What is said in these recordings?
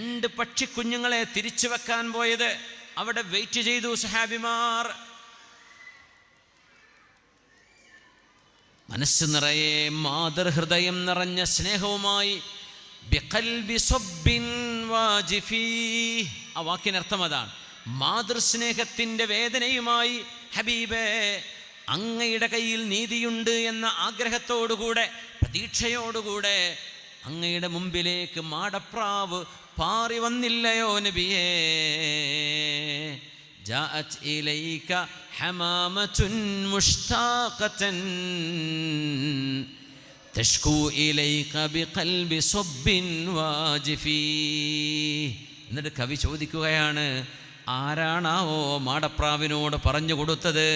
രണ്ട് പക്ഷിക്കുഞ്ഞുങ്ങളെ തിരിച്ചു വെക്കാൻ പോയത് അവിടെ വെയിറ്റ് ചെയ്തു സഹാബിമാർ മനസ്സ് നിറയെ മാതൃഹൃദയം നിറഞ്ഞ സ്നേഹവുമായി. ആ വാക്കിനർത്ഥം അതാണ് മാതൃസ്നേഹത്തിന്റെ വേദനയുമായി ഹബീബേ അങ്ങയുടെ കയ്യിൽ നീതിയുണ്ട് എന്ന ആഗ്രഹത്തോടുകൂടെ പ്രതീക്ഷയോടുകൂടെ അങ്ങയുടെ മുമ്പിലേക്ക് മാടപ്രാവ് പാറി വന്നില്ലയോ നബിയേ جاءت إليك حمامة مشتاقة تشكو إليك بقلب صب واجفي എന്നിട്ട് കവി ചോദിക്കുകയാണ് ആരാണാവോ മാടപ്രാവിനോട് പറഞ്ഞു കൊടുത്തത്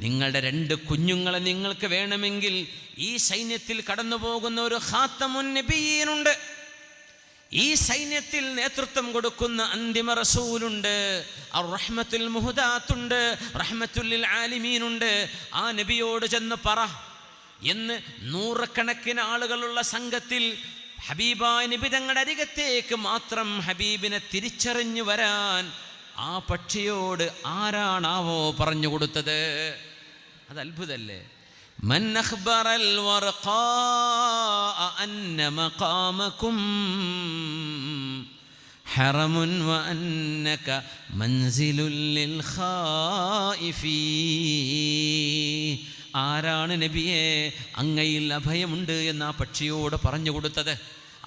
നിങ്ങളുടെ രണ്ട് കുഞ്ഞുങ്ങളെ നിങ്ങൾക്ക് വേണമെങ്കിൽ ഈ സൈന്യത്തിൽ കടന്നു പോകുന്ന ഒരു ഖാത്തമുൻ നബിയീനുണ്ട് ഈ സൈന്യത്തിൽ നേതൃത്വം കൊടുക്കുന്ന അന്തിമ റസൂലുണ്ട്. റഹ്മത്തുൽ മുഹദാത്തുണ്ട്. റഹ്മത്തുല്ലിൽ ആലിമീനുണ്ട്. ആ നബിയോട് ചെന്ന് പറ. എന്ന് നൂറക്കണക്കിന് ആളുകളുള്ള സംഘത്തിൽ ഹബീബായ നബി തങ്ങളുടെ അരികത്തേക്ക് മാത്രം ഹബീബിനെ തിരിച്ചറിഞ്ഞു വരാൻ ആ പക്ഷിയോട് ആരാണാവോ പറഞ്ഞു കൊടുത്തത്. അത് അത്ഭുതല്ലേ? من أخبر الورقاء أن مقامكم حرم وأنك منزل للخائفين ആരാണ് നബിയെ അങ്ങയിൽ അഭയമുണ്ട് എന്ന് ആ പക്ഷിയോട് പറഞ്ഞു കൊടുത്തത്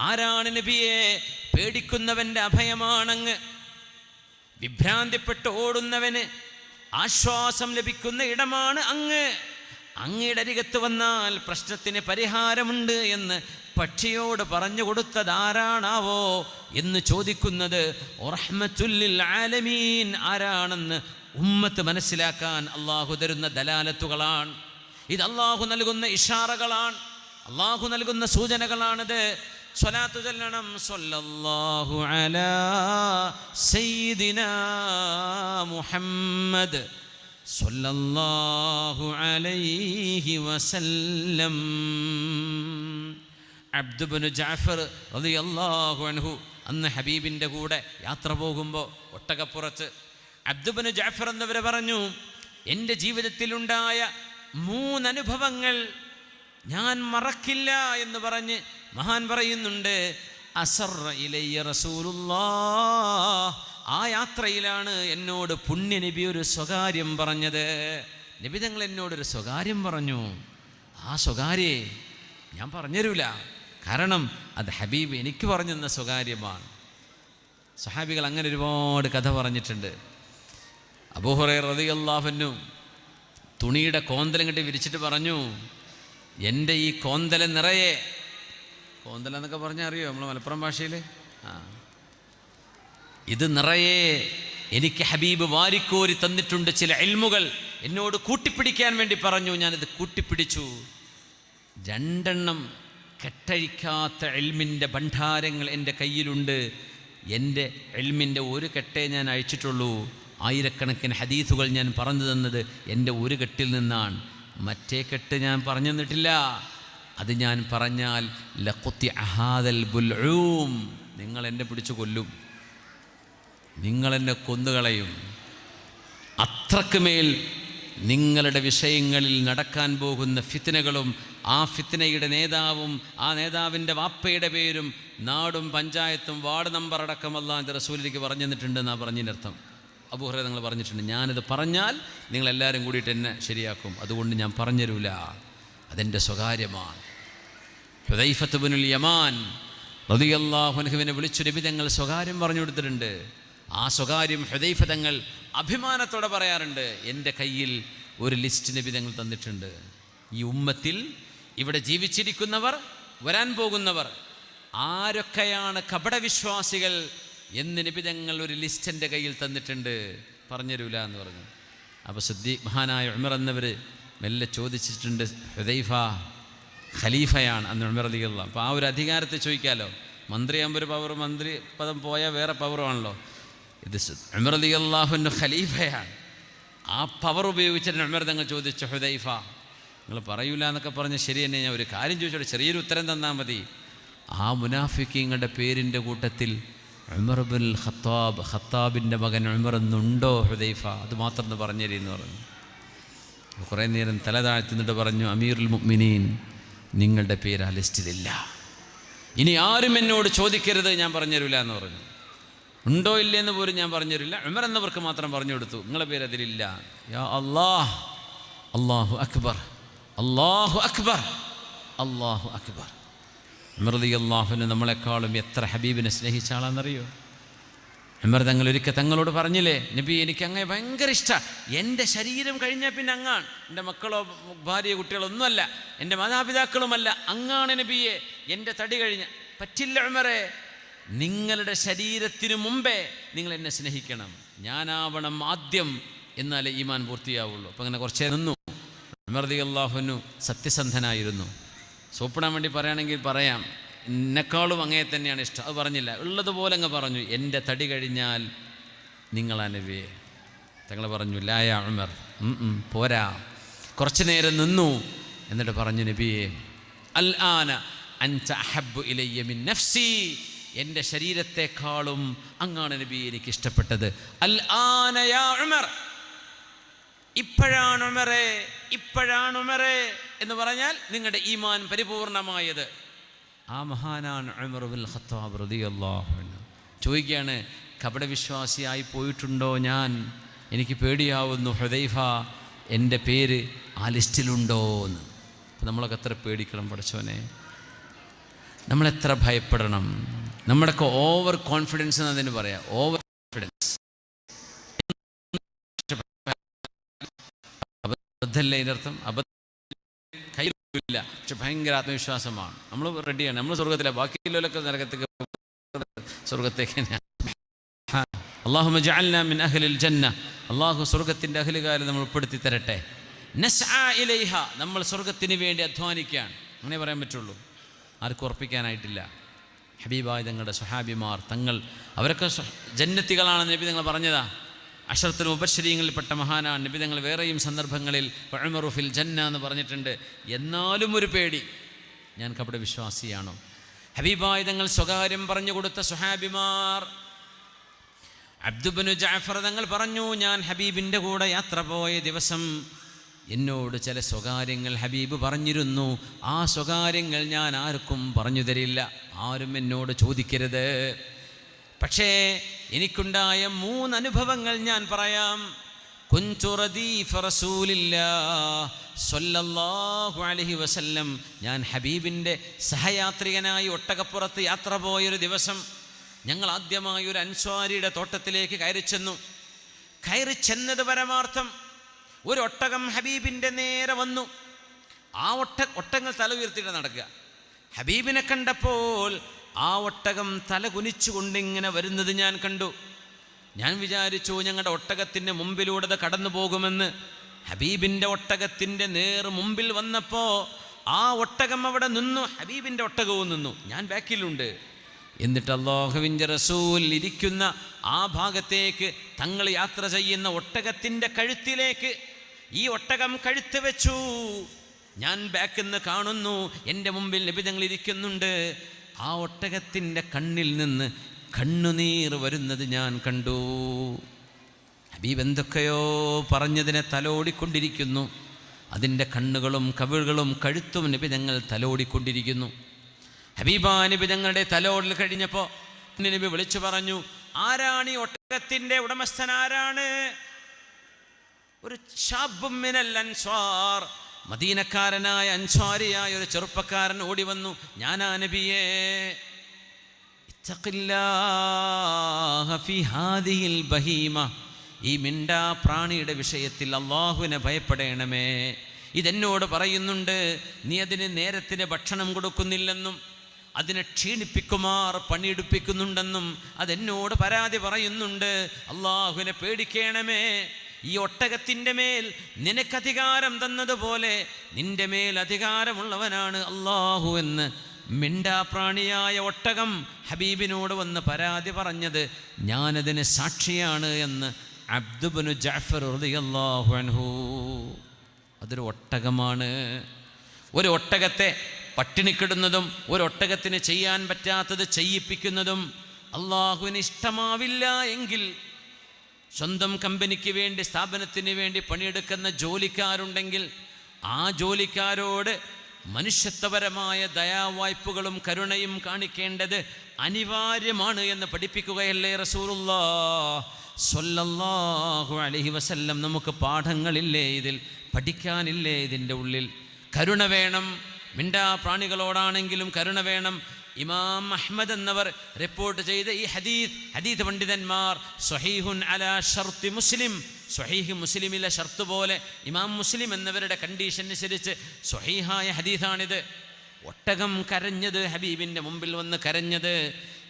ആരാണ് നബിയെ പേടിക്കുന്നവൻ്റെ അഭയമാണങ്ങ് വിഭ്രാന്തിപ്പെട്ട് ഓടുന്നവന് ആശ്വാസം ലഭിക്കുന്ന ഇടമാണ് അങ്ങ് അങ്ങയുടെ അരികത്ത് വന്നാൽ പ്രശ്നത്തിന് പരിഹാരമുണ്ട് എന്ന് പക്ഷിയോട് പറഞ്ഞു കൊടുത്തതാരാണാവോ എന്ന് ചോദിക്കുന്നത് ആലമീൻ ആരാണെന്ന് ഉമ്മത്ത് മനസ്സിലാക്കാൻ അള്ളാഹു തരുന്ന ദലാലത്തുകളാണ്. ഇത് അള്ളാഹു നൽകുന്ന ഇഷാറകളാണ്. അള്ളാഹു നൽകുന്ന സൂചനകളാണിത്. സ്വലാത്തു ചൊല്ലണം. സ്വല്ലല്ലാഹു അലാ സയ്യിദിനാ മുഹമ്മദ്. സ്വല്ലല്ലാഹു അലൈഹി വസല്ലം. അബ്ദുബിന് ജാഫർ റളിയല്ലാഹു അൻഹു അന്ന് ഹബീബിന്റെ കൂടെ യാത്ര പോകുമ്പോൾ ഒട്ടകപ്പുറത്ത് അബ്ദുബിന് ജാഫർ എന്നിവർ പറഞ്ഞു എന്റെ ജീവിതത്തിലുണ്ടായ മൂന്നനുഭവങ്ങൾ ഞാൻ മറക്കില്ല എന്ന് പറഞ്ഞ് മഹാൻ പറയുന്നുണ്ട് അസർ ഇലയ്യ റസൂലുള്ളാ ആ യാത്രയിലാണ് എന്നോട് പുണ്യ നബി ഒരു സ്വകാര്യം പറഞ്ഞത്. നബി തങ്ങൾ എന്നോടൊരു സ്വകാര്യം പറഞ്ഞു. ആ സ്വകാര്യേ ഞാൻ പറഞ്ഞുതരൂല. കാരണം അത് ഹബീബ് എനിക്ക് പറഞ്ഞു തന്ന സ്വകാര്യമാണ്. സഹാബികൾ അങ്ങനെ ഒരുപാട് കഥ പറഞ്ഞിട്ടുണ്ട്. അബൂഹുറൈ റതിയല്ലാഹന്നു തുണിയുടെ കോന്തലം കെട്ടി വിരിച്ചിട്ട് പറഞ്ഞു എന്റെ ഈ കോന്തല നിറയെ. കോന്തല എന്നൊക്കെ പറഞ്ഞാൽ അറിയോ നമ്മൾ മലപ്പുറം ഭാഷയിൽ ആ. ഇത് നിറയെ എനിക്ക് ഹബീബ് വാരിക്കോരി തന്നിട്ടുണ്ട് ചില എൽമുകൾ എന്നോട് കൂട്ടിപ്പിടിക്കാൻ വേണ്ടി പറഞ്ഞു ഞാനിത് കൂട്ടിപ്പിടിച്ചു. രണ്ടെണ്ണം കെട്ടഴിക്കാത്ത എൽമിന്റെ ഭണ്ഡാരങ്ങൾ എന്റെ കയ്യിലുണ്ട്. എന്റെ എൽമിന്റെ ഒരു കെട്ടേ ഞാൻ അയച്ചിട്ടുള്ളൂ. ആയിരക്കണക്കിന് ഹദീസുകൾ ഞാൻ പറഞ്ഞു തന്നത് എന്റെ ഒരു കെട്ടിൽ നിന്നാണ്. മറ്റേ കെട്ട് ഞാൻ പറഞ്ഞു തന്നിട്ടില്ല. അത് ഞാൻ പറഞ്ഞാൽ ലക്കുത്തി അഹാദൽ ബുൽഊം. നിങ്ങൾ എന്നെ പിടിച്ചു കൊല്ലും. നിങ്ങളെന്നെ കൊന്നുകളയും. അത്രയ്ക്ക് മേൽ നിങ്ങളുടെ വിഷയങ്ങളിൽ നടക്കാൻ പോകുന്ന ഫിത്തിനകളും ആ ഫിത്തിനയുടെ നേതാവും ആ നേതാവിന്റെ വാപ്പയുടെ പേരും നാടും പഞ്ചായത്തും വാർഡ് നമ്പർ അടക്കം എന്റെ റസൂലിലേക്ക് പറഞ്ഞു തന്നിട്ടുണ്ട് എന്നാണ് പറഞ്ഞതിന്റെ അർത്ഥം അബൂഹറ നിങ്ങൾ പറഞ്ഞിട്ടുണ്ട് ഞാനിത് പറഞ്ഞാൽ നിങ്ങളെല്ലാവരും കൂടിയിട്ട് എന്നെ ശരിയാക്കും. അതുകൊണ്ട് ഞാൻ പറഞ്ഞുതരൂല. അതെന്റെ സ്വകാര്യമാണ്. ഹുദൈഫത്ത് ഹുദൈഫത്തുബിനുൽ യമാൻ റതിയല്ലാഹുനഹുവിനെ വിളിച്ചു രബിതങ്ങൾ സ്വകാര്യം പറഞ്ഞു കൊടുത്തിട്ടുണ്ട്. ആ സ്വകാര്യം ഹുദൈഫ തങ്ങൾ അഭിമാനത്തോടെ പറയാറുണ്ട് എന്റെ കയ്യിൽ ഒരു ലിസ്റ്റ് നബിതങ്ങൾ തന്നിട്ടുണ്ട്. ഈ ഉമ്മത്തിൽ ഇവിടെ ജീവിച്ചിരിക്കുന്നവർ വരാൻ പോകുന്നവർ ആരൊക്കെയാണ് കപടവിശ്വാസികൾ എന്ന് നിബിതങ്ങൾ ഒരു ലിസ്റ്റ് എന്റെ കയ്യിൽ തന്നിട്ടുണ്ട്? പറഞ്ഞുതരൂല എന്ന് പറഞ്ഞു. അപ്പോൾ സുദ്ദീ മഹാനായ ഉമർ എന്നവർ മെല്ലെ ചോദിച്ചിട്ടുണ്ട് ഹുദൈഫ ഖലീഫയാണ്? അന്ന് ഉമർ അലിയുള്ള അപ്പോൾ ആ ഒരു അധികാരത്തെ ചോദിക്കാമല്ലോ മന്ത്രിയാകുമ്പോൾ ഒരു പവർ മന്ത്രി പദം പോയാൽ വേറെ പവറുമാണല്ലോ ഇത് ഉമർ അലി അള്ളാഹുന്റെ ഖലീഫയാണ്. ആ പവർ ഉപയോഗിച്ചിട്ട് ഉമർ തങ്ങൾ ചോദിച്ചു ഹുദൈഫ നിങ്ങൾ പറയൂല എന്നൊക്കെ പറഞ്ഞ് ശരി തന്നെ ഞാൻ ഒരു കാര്യം ചോദിച്ചോട്ടെ ചെറിയൊരു ഉത്തരം തന്നാൽ മതി. ആ മുനാഫിക്കിങ്ങളുടെ പേരിന്റെ കൂട്ടത്തിൽ ഉമർബുൽ ഖത്താബ് ഖത്താബിന്റെ മകൻ ഉമർ എന്നുണ്ടോ ഹുദൈഫ? അത് മാത്രം എന്ന് പറഞ്ഞു. കുറേ നേരം തല താഴ്ത്തുന്നിട്ട് പറഞ്ഞു അമീറുൽ മുഅ്മിനീൻ നിങ്ങളുടെ പേര് ആ ലിസ്റ്റിലില്ല. ഇനി ആരും എന്നോട് ചോദിക്കരുത് ഞാൻ പറഞ്ഞുതരില്ല എന്ന് പറഞ്ഞു. ഉണ്ടോ ഇല്ലേ എന്ന് പോലും ഞാൻ പറഞ്ഞുതരില്ല. ഉമർ എന്നവർക്ക് മാത്രം പറഞ്ഞു കൊടുത്തു. നിങ്ങളെ പേര് അതിലില്ല. യാ അല്ലാഹ്. അള്ളാഹു അക്ബർ. അള്ളാഹു അക്ബർ. അള്ളാഹു അക്ബർ. ഉമർദി അള്ളാഹുവിന് നമ്മളെക്കാളും എത്ര ഹബീബിനെ സ്നേഹിച്ച ആളാണെന്നറിയോ? ഉമർ തങ്ങൾ ഒരിക്കൽ തങ്ങളോട് പറഞ്ഞില്ലേ നബി എനിക്ക് അങ്ങേ ഭയങ്കര ഇഷ്ടമാണ് എന്റെ ശരീരം കഴിഞ്ഞാൽ പിന്നെ അങ്ങാണ്. എന്റെ മക്കളോ ഭാര്യ കുട്ടികളോ ഒന്നുമല്ല എന്റെ മാതാപിതാക്കളുമല്ല. അങ്ങാണ് നബിയെ. എന്റെ തടി കഴിഞ്ഞ. പറ്റില്ല ഉമറെ. നിങ്ങളുടെ ശരീരത്തിനു മുമ്പേ നിങ്ങൾ എന്നെ സ്നേഹിക്കണം. ഞാനാവണം ആദ്യം എന്നാലേ ഈമാൻ പൂർത്തിയാവുള്ളൂ. അപ്പം അങ്ങനെ കുറച്ചേ നിന്നു. അമർദി അള്ളാഹുനു സത്യസന്ധനായിരുന്നു. സോപ്പിടാൻ വേണ്ടി പറയുകയാണെങ്കിൽ പറയാം എന്നെക്കാളും അങ്ങേ തന്നെയാണ് ഇഷ്ടം. അത് പറഞ്ഞില്ല. ഉള്ളതുപോലെ അങ്ങ് പറഞ്ഞു എന്റെ തടി കഴിഞ്ഞാൽ നിങ്ങൾ തങ്ങൾ പറഞ്ഞു ലായ ഉമർ പോരാ. കുറച്ചു നേരം നിന്നു. എന്നിട്ട് പറഞ്ഞു നബിയെ അൽ ആന അൻത അഹബ്ബു ഇലയ്യ മിൻ നഫ്സി. എന്റെ ശരീരത്തെക്കാളും അങ്ങാണ് നബി എനിക്ക് ഇഷ്ടപ്പെട്ടത്. അൽ ആനയാമർ ഉമർ. ഇപ്പോഴാണ് ഇപ്പോഴാണ് എന്ന് പറഞ്ഞാൽ നിങ്ങളുടെ ഈമാൻ പരിപൂർണമായത്. ആ മഹാനാണ് ഉമർ ബിൽ ഖത്താബ് റളിയല്ലാഹു അൻഹു. ചോദിക്കുകയാണ് കപടവിശ്വാസിയായി പോയിട്ടുണ്ടോ ഞാൻ? എനിക്ക് പേടിയാവുന്നു ഹൃദൈഫ എന്റെ പേര് ആ ലിസ്റ്റിലുണ്ടോ എന്ന്. നമ്മളൊക്കെ എത്ര പേടിക്കണം പഠിച്ചവനെ. നമ്മളെത്ര ഭയപ്പെടണം. നമ്മുടെയൊക്കെ ഓവർ കോൺഫിഡൻസ് എന്നതിന് പറയാം. ഓവർ കോൺഫിഡൻസ് അബദ്ധല്ല ഇതിനർത്ഥം അബദ്ധം കയ്യിലില്ല പക്ഷെ ഭയങ്കര ആത്മവിശ്വാസമാണ്. നമ്മൾ റെഡിയാണ് നമ്മൾ സ്വർഗത്തിലെ ബാക്കിയുള്ളവരൊക്കെ നരകത്തേക്ക് സ്വർഗത്തേക്ക് അള്ളാഹു ജഅൽന മിൻ അഹ്ലിൽ ജന്ന. അള്ളാഹു സ്വർഗത്തിന്റെ അഹലുകാരെ നമ്മൾ ഉൾപ്പെടുത്തി തരട്ടെ. നമ്മൾ സ്വർഗത്തിന് വേണ്ടി അധ്വാനിക്കുകയാണ്. അങ്ങനെ പറയാൻ പറ്റുള്ളൂ. ആർക്കും ഉറപ്പിക്കാനായിട്ടില്ല. ഹബീബായ തങ്ങളുടെ സുഹാബിമാർ തങ്ങൾ അവരൊക്കെ ജന്നത്തികളാണ് നബി തങ്ങൾ പറഞ്ഞതാ. അഷറത്തുൽ ഉപശ്രീങ്ങളിൽപ്പെട്ട മഹാനാണ്. നബി തങ്ങൾ വേറെയും സന്ദർഭങ്ങളിൽ പഴമറുഫിൽ ജന്ന എന്ന് പറഞ്ഞിട്ടുണ്ട്. എന്നാലും ഒരു പേടി ഞാൻ കപട വിശ്വാസിയാണോ? ഹബീബായ തങ്ങൾ സ്വകാര്യം പറഞ്ഞു കൊടുത്ത സുഹാബിമാർ അബ്ദുബനു ജാഫർ തങ്ങൾ പറഞ്ഞു ഞാൻ ഹബീബിന്റെ കൂടെ യാത്ര പോയ ദിവസം എന്നോട് ചില സ്വകാര്യങ്ങൾ ഹബീബ് പറഞ്ഞിരുന്നു. ആ സ്വകാര്യങ്ങൾ ഞാൻ ആർക്കും പറഞ്ഞു തരില്ല. ആരും എന്നോട് ചോദിക്കരുത്. പക്ഷേ എനിക്കുണ്ടായ മൂന്ന് അനുഭവങ്ങൾ ഞാൻ പറയാം. വസല്ലം. ഞാൻ ഹബീബിന്റെ സഹയാത്രികനായി ഒട്ടകപ്പുറത്ത് യാത്ര പോയൊരു ദിവസം ഞങ്ങൾ ആദ്യമായി ഒരു അൻസ്വാരിയുടെ തോട്ടത്തിലേക്ക് കയറി ചെന്നു. കയറി ചെന്നത് പരമാർത്ഥം ഒരു ഒട്ടകം ഹബീബിന്റെ നേരെ വന്നു. ആ ഒട്ട ഒട്ടങ്ങൾ തല ഉയർത്തിയിട്ട് നടക്കുക. ഹബീബിനെ കണ്ടപ്പോൾ ആ ഒട്ടകം തല കുനിച്ചുകൊണ്ടിങ്ങനെ വരുന്നത് ഞാൻ കണ്ടു. ഞാൻ വിചാരിച്ചു ഞങ്ങളുടെ ഒട്ടകത്തിന്റെ മുമ്പിലൂടെ കടന്നു പോകുമെന്ന്. ഹബീബിന്റെ ഒട്ടകത്തിന്റെ നേർ മുമ്പിൽ വന്നപ്പോൾ ആ ഒട്ടകം അവിടെ നിന്നു ഹബീബിന്റെ ഒട്ടകവും നിന്നു. ഞാൻ ബാക്കിലുണ്ട്. എന്നിട്ട് അള്ളാഹുവിന്റെ റസൂൽ ഇരിക്കുന്ന ആ ഭാഗത്തേക്ക് തങ്ങൾ യാത്ര ചെയ്യുന്ന ഒട്ടകത്തിന്റെ കഴുത്തിലേക്ക് ഈ ഒട്ടകം കഴുത്ത് വെച്ചു. ഞാൻ ബാക്ക് നിന്ന് കാണുന്നു. എന്റെ മുമ്പിൽ ലഭിതങ്ങൾ ഇരിക്കുന്നുണ്ട്. ആ ഒട്ടകത്തിന്റെ കണ്ണിൽ നിന്ന് കണ്ണുനീർ വരുന്നത് ഞാൻ കണ്ടു. ഹബീബ് എന്തൊക്കെയോ പറഞ്ഞതിനെ തലോടിക്കൊണ്ടിരിക്കുന്നു. അതിന്റെ കണ്ണുകളും കവിളുകളും കഴുത്തും നിബിതങ്ങൾ തലോടിക്കൊണ്ടിരിക്കുന്നു. ഹബീബാ നിബിതങ്ങളുടെ തലോടിൽ കഴിഞ്ഞപ്പോൾ നബി വിളിച്ചു പറഞ്ഞു ആരാണ് ഈ ഒട്ടകത്തിന്റെ ഉടമസ്ഥൻ? ആരാണ്? ഒരു മിനൽ അൻസ്വാർ. മദീനക്കാരനായ അൻസ്വാരിയായ ഒരു ചെറുപ്പക്കാരൻ ഓടി വന്നു. ഞാനാ നബിയേ ബഹീമ. ഈ മിണ്ടാ പ്രാണിയുടെ വിഷയത്തിൽ അള്ളാഹുവിനെ ഭയപ്പെടേണമേ. ഇതെന്നോട് പറയുന്നുണ്ട് നീ അതിന് നേരത്തിന് ഭക്ഷണം കൊടുക്കുന്നില്ലെന്നും അതിനെ ക്ഷീണിപ്പിക്കുമാർ പണിയെടുപ്പിക്കുന്നുണ്ടെന്നും അതെന്നോട് പരാതി പറയുന്നുണ്ട്. അള്ളാഹുവിനെ പേടിക്കണമേ. ഈ ഒട്ടകത്തിന്റെ മേൽ നിനക്കധികാരം തന്നതുപോലെ നിന്റെ മേൽ അധികാരമുള്ളവനാണ് അള്ളാഹു എന്ന് മിണ്ടാപ്രാണിയായ ഒട്ടകം ഹബീബിനോട് വന്ന് പരാതി പറഞ്ഞത് ഞാനതിന് സാക്ഷിയാണ് എന്ന് അബ്ദുബനു ജാഫർ റളിയല്ലാഹു അൻഹു. അതൊരു ഒട്ടകമാണ്. ഒരു ഒട്ടകത്തെ പട്ടിണിക്കിടുന്നതും ഒരു ഒട്ടകത്തിന് ചെയ്യാൻ പറ്റാത്തത് ചെയ്യിപ്പിക്കുന്നതും അള്ളാഹുവിന് ഇഷ്ടമാവില്ല എങ്കിൽ സ്വന്തം കമ്പനിക്ക് വേണ്ടി സ്ഥാപനത്തിന് വേണ്ടി പണിയെടുക്കുന്ന ജോലിക്കാരുണ്ടെങ്കിൽ ആ ജോലിക്കാരോട് മനുഷ്യത്വപരമായ ദയാവായ്പകളും കരുണയും കാണിക്കേണ്ടത് അനിവാര്യമാണ് എന്ന് പഠിപ്പിക്കുകയല്ലേ റസൂറുല്ലാ സ്വല്ലല്ലാഹു അലൈഹി വസല്ലം. നമുക്ക് പാഠങ്ങളില്ലേ ഇതിൽ പഠിക്കാനില്ലേ ഇതിന്റെ ഉള്ളിൽ? കരുണ വേണം മിണ്ടാ പ്രാണികളോടാണെങ്കിലും കരുണ വേണം. ഇമാം അഹ്മദ് എന്നവർ റിപ്പോർട്ട് ചെയ്ത ഈ ഹദീദ് ഹദീദ് പണ്ഡിതന്മാർ സ്വഹീഹുൻ അല ഷർത്തി മുസ്ലിം സ്വഹീഹ് മുസ്ലിമിലെ ഷർത്ത് പോലെ ഇമാം മുസ്ലിം എന്നവരുടെ കണ്ടീഷൻ അനുസരിച്ച് സ്വഹീഹായ ഹദീദാണിത് ഒട്ടകം കരഞ്ഞത് ഹബീബിന്റെ മുമ്പിൽ വന്ന് കരഞ്ഞത്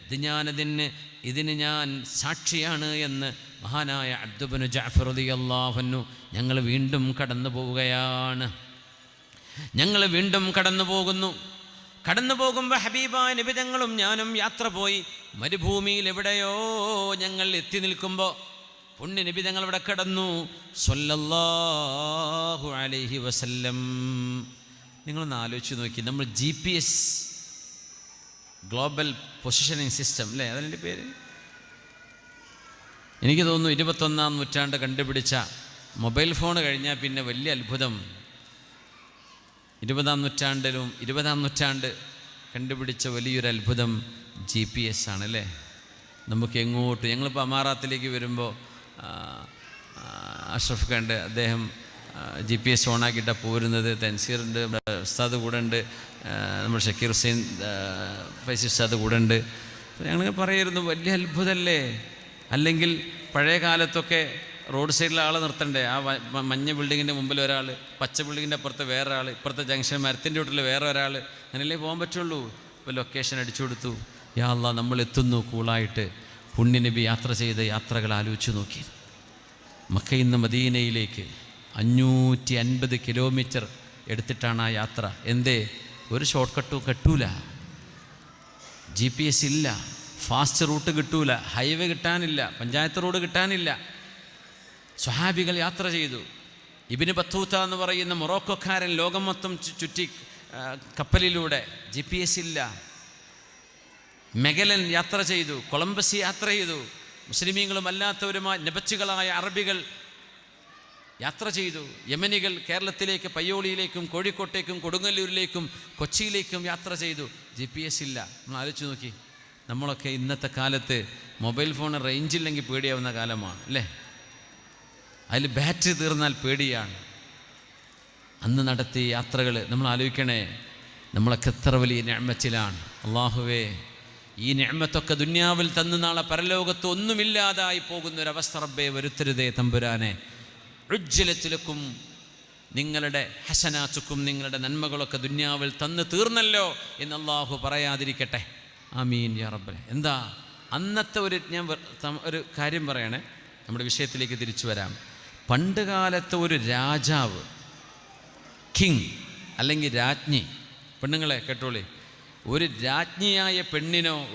ഇത് ഞാനതിന് ഇതിന് ഞാൻ സാക്ഷിയാണ് എന്ന് മഹാനായ അബ്ദുബനു ജാഫർ അള്ളാഹുന്നു ഞങ്ങൾ വീണ്ടും കടന്നു പോവുകയാണ് ഞങ്ങൾ വീണ്ടും കടന്നു പോകുന്നു കടന്നു പോകുമ്പോൾ ഹബീബ നിബിതങ്ങളും ഞാനും യാത്ര പോയി. മരുഭൂമിയിൽ എവിടെയോ ഞങ്ങൾ എത്തി നിൽക്കുമ്പോൾ പുണ്യ നിബിതങ്ങൾ ഇവിടെ കടന്നു. സൊല്ലാഹു അലഹി വസല്ലം. നിങ്ങളൊന്ന് ആലോചിച്ച് നോക്കി. നമ്മൾ G P S global positioning system അല്ലേ? അതിന്റെ പേര്? എനിക്ക് തോന്നുന്നു ഇരുപത്തൊന്നാം നൂറ്റാണ്ട് കണ്ടുപിടിച്ച മൊബൈൽ ഫോൺ കഴിഞ്ഞാൽ പിന്നെ വലിയ അത്ഭുതം. ഇരുപതാം നൂറ്റാണ്ടിലും ഇരുപതാം നൂറ്റാണ്ട് കണ്ടുപിടിച്ച വലിയൊരു അത്ഭുതം ജി പി എസ് ആണല്ലേ നമുക്ക് എങ്ങോട്ട് ഞങ്ങളിപ്പോൾ അമാറാത്തിലേക്ക് വരുമ്പോൾ അഷ്റഫ് ഖാന്റെ അദ്ദേഹം ജി പി എസ് ഓണാക്കിയിട്ടാണ് പോരുന്നത്. തൻസീറുണ്ട് ഉസ്താദ് കൂടെ ഉണ്ട് നമ്മുടെ ഷക്കീർ ഹുസൈൻ ഫൈസി ഉസ്താദ് കൂടെ ഉണ്ട്. ഞങ്ങൾ പറയായിരുന്നു വലിയ അത്ഭുതമല്ലേ അല്ലെങ്കിൽ പഴയ കാലത്തൊക്കെ റോഡ് സൈഡിൽ ആളെ നിർത്തണ്ടേ? ആ മഞ്ഞ ബിൽഡിങ്ങിന്റെ മുമ്പിൽ ഒരാൾ പച്ച ബിൽഡിങ്ങിന്റെ അപ്പുറത്ത് വേറെ ആൾ ഇപ്പുറത്തെ ജംഗ്ഷൻ മരത്തിന്റെ വീട്ടിൽ വേറെ ഒരാൾ അങ്ങനെയല്ലേ പോകാൻ പറ്റുള്ളൂ? ഇപ്പോൾ ലൊക്കേഷൻ അടിച്ചു കൊടുത്തു. യാ നമ്മൾ എത്തുന്നു കൂളായിട്ട്. പുണ്യനബി യാത്ര ചെയ്ത യാത്രകൾ ആലോചിച്ച് നോക്കി. മക്കയിൽ നിന്ന് മദീനയിലേക്ക് അഞ്ഞൂറ്റി അൻപത് കിലോമീറ്റർ എടുത്തിട്ടാണ് ആ യാത്ര. എന്തേ? ഒരു ഷോർട്ട് കട്ടും കിട്ടൂല. ജി പി എസ് ഇല്ല. ഫാസ്റ്റ് റൂട്ട് കിട്ടൂല. ഹൈവേ കിട്ടാനില്ല. പഞ്ചായത്ത് റോഡ് കിട്ടാനില്ല. സ്വഹാബികൾ യാത്ര ചെയ്തു. ഇബിന് ബത്തൂത്ത എന്ന് പറയുന്ന മൊറോക്കോക്കാരൻ ലോകം മൊത്തം ചുറ്റി കപ്പലിലൂടെ ജി പി എസ് ഇല്ല. മെഗലൻ യാത്ര ചെയ്തു കൊളംബസ് യാത്ര ചെയ്തു. മുസ്ലിമീങ്ങളും അല്ലാത്തവരുമായ നബച്ചുകളായ അറബികൾ യാത്ര ചെയ്തു. യമനികൾ കേരളത്തിലേക്ക് പയ്യോളിയിലേക്കും കോഴിക്കോട്ടേക്കും കൊടുങ്ങല്ലൂരിലേക്കും കൊച്ചിയിലേക്കും യാത്ര ചെയ്തു. ജി പി എസ് ഇല്ല. നമ്മൾ ആലോചിച്ച് നോക്കി. നമ്മളൊക്കെ ഇന്നത്തെ കാലത്ത് മൊബൈൽ ഫോൺ റേഞ്ചില്ലെങ്കിൽ പേടിയാവുന്ന കാലമാണ് അല്ലേ? അതിൽ ബാറ്ററി തീർന്നാൽ പേടിയാണ്. അന്ന് നടത്തിയ യാത്രകൾ നമ്മൾ ആലോചിക്കണേ നമ്മളൊക്കെ എത്ര വലിയ ഞാമത്തിലാണ്. അള്ളാഹുവേ ഈ ഞാമത്തൊക്കെ ദുന്യാവിൽ തന്നു നാളെ പരലോകത്ത് ഒന്നുമില്ലാതായി പോകുന്നൊരവസ്ഥ റബ്ബെ വരുത്തരുതേ തമ്പുരാനെ. ഉജ്ജലത്തിലക്കും നിങ്ങളുടെ ഹസനാച്ചുക്കും നിങ്ങളുടെ നന്മകളൊക്കെ ദുന്യാവിൽ തന്ന് തീർന്നല്ലോ എന്ന് അള്ളാഹു പറയാതിരിക്കട്ടെ. ആമീൻ യാ റബ്ബെ. എന്താ അന്നത്തെ ഒരു ഞാൻ ഒരു കാര്യം പറയണേ നമ്മുടെ വിഷയത്തിലേക്ക് തിരിച്ചു വരാം. പണ്ട് കാലത്തെ ഒരു രാജാവ് കിങ് അല്ലെങ്കിൽ രാജ്ഞി പെണ്ണുങ്ങളെ കേട്ടോളി. ഒരു രാജ്ഞിയായ പെണ്ണിനോ